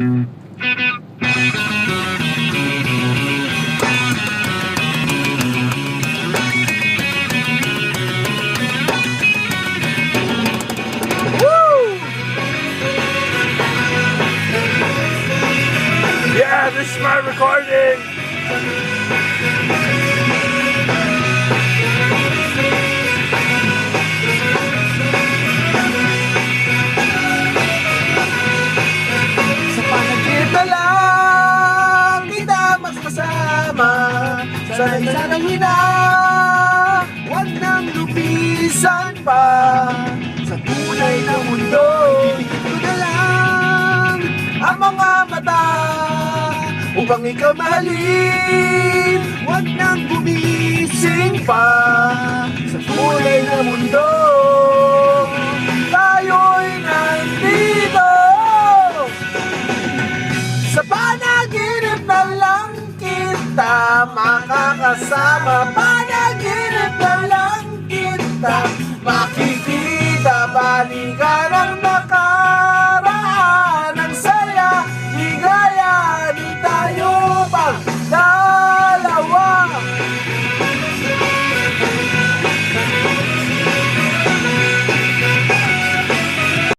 Yeah, this is my recording. Sana'y sana'y hina Huwag nang lupisan pa. Sa tunay na mundo Ito na lang ang mga mata Upang ikaw mahalin kita makakasama. Panaginip na lang kita. Ang